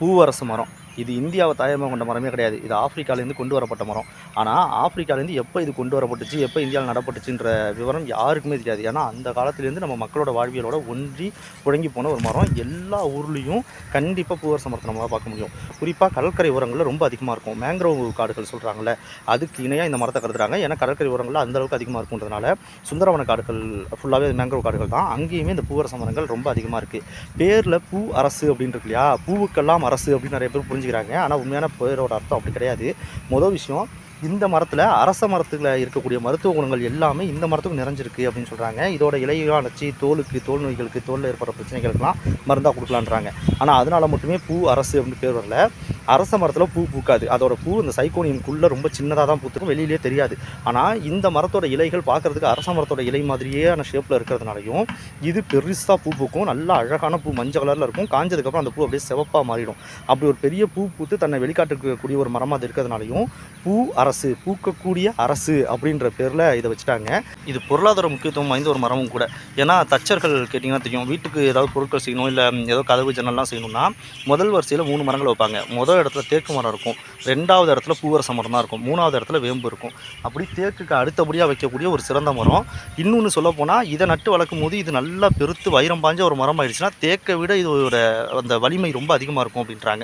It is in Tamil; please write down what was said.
பூவரசு மரம். இது இந்தியாவை தாயமாக கொண்ட மரமே கிடையாது. இது ஆப்பிரிக்காலேருந்து கொண்டு வரப்பட்ட மரம். ஆனால் ஆப்பிரிக்காலேருந்து எப்போ இது கொண்டு வரப்பட்டுச்சு எப்போ இந்தியாவில் நடப்பட்டுச்சுன்ற விவரம் யாருக்குமே தெரியாது. ஏன்னா அந்த காலத்துலேருந்து நம்ம மக்களோட வாழ்வியலோட ஒன்றி புழங்கி போன ஒரு மரம். எல்லா ஊர்லேயும் கண்டிப்பாக பூவர் மரத்தை நம்மளால் பார்க்க முடியும். குறிப்பாக கடற்கரை உரங்களில் ரொம்ப அதிகமாக இருக்கும். மேங்க்ரோவ் காடுகள் சொல்கிறாங்கல்ல அதுக்கு இணையாக இந்த மரத்தை கருதுறாங்க. ஏன்னா கடற்கரை உரங்களில் அந்தளவுக்கு அதிகமாக இருக்குன்றதுனால சுந்தரவன காடுகள் ஃபுல்லாகவே மேங்க்ரோவ் காடுகள் தான். அங்கேயுமே இந்த பூவரச மரங்கள் ரொம்ப அதிகமாக இருக்குது பேரில் பூ அரசு அப்படின்னு இருக்கு இல்லையா? பூவுக்கெல்லாம் அரசு அப்படின்னு நிறைய பேர் புரிஞ்சுக்கிறாங்க. ஆனால் உண்மையான பேரோட அர்த்தம் அப்படி கிடையாது. மொதல் விஷயம் இந்த மரத்தில் அரச மரத்தில் இருக்கக்கூடிய மருத்துவ குணங்கள் எல்லாமே இந்த மரத்துக்கு நிறைஞ்சிருக்கு அப்படின்னு சொல்கிறாங்க இதோட இலையெல்லாம் அணைச்சி தோலுக்கு தோல் நோய்களுக்கு தோலில் ஏற்படுற பிரச்சனைகளுக்கெல்லாம் மருந்தாக கொடுக்கலான்றாங்க. ஆனால் அதனால் மட்டுமே பூ அரசு அப்படின்னு பேர் வரல. அரச மரத்தில் பூ பூக்காது. அதோட பூ இந்த சைக்கோனியனுக்குள்ளே ரொம்ப சின்னதாக தான் பூத்துக்கும் வெளியிலே தெரியாது. ஆனால் இந்த மரத்தோட இலைகள் பார்க்கறதுக்கு அரச மரத்தோட இலை மாதிரியான ஷேப்பில் இருக்கிறதுனாலையும் இது பெருசாக பூ பூக்கும். நல்லா அழகான பூ மஞ்சள் கலரில் இருக்கும். காஞ்சதுக்கப்புறம் அந்த பூ அப்படியே சிவப்பாக மாறிடும். அப்படி ஒரு பெரிய பூ பூத்து தன்னை வெளிக்காட்டுக்கூடிய ஒரு மரமாக அது இருக்கிறதுனாலையும் பூ அரசு பூக்கக்கூடிய அரசு அப்படின்ற பேரில் இதை வச்சுட்டாங்க. இது பொருளாதார முக்கியத்துவம் வாய்ந்த ஒரு மரமும் கூட. ஏன்னா தச்சர்கள் கேட்டிங்கன்னா தெரியும் வீட்டுக்கு ஏதாவது பொருட்கள் செய்யணும் இல்லை ஏதோ கதவு ஜன்னல்லாம் செய்யணும்னா முதல் வரிசையில் மூணு மரங்கள் வைப்பாங்க. முதல் இடத்துல தேக்கு மரம் இருக்கும். ரெண்டாவது இடத்துல பூவரச மரம் தான் இருக்கும். மூணாவது இடத்துல வேம்பு இருக்கும். அப்படி தேக்குக்கு அடுத்தபடியாக வைக்கக்கூடிய ஒரு சிறந்த மரம். இன்னொன்று சொல்ல போனால் இதை நட்டு வளர்க்கும் போது இது நல்லா பெருத்து வைரம் பாஞ்ச ஒரு மரம் ஆயிடுச்சுன்னா தேக்கை விட இதோட அந்த வலிமை ரொம்ப அதிகமாக இருக்கும் அப்படின்றாங்க.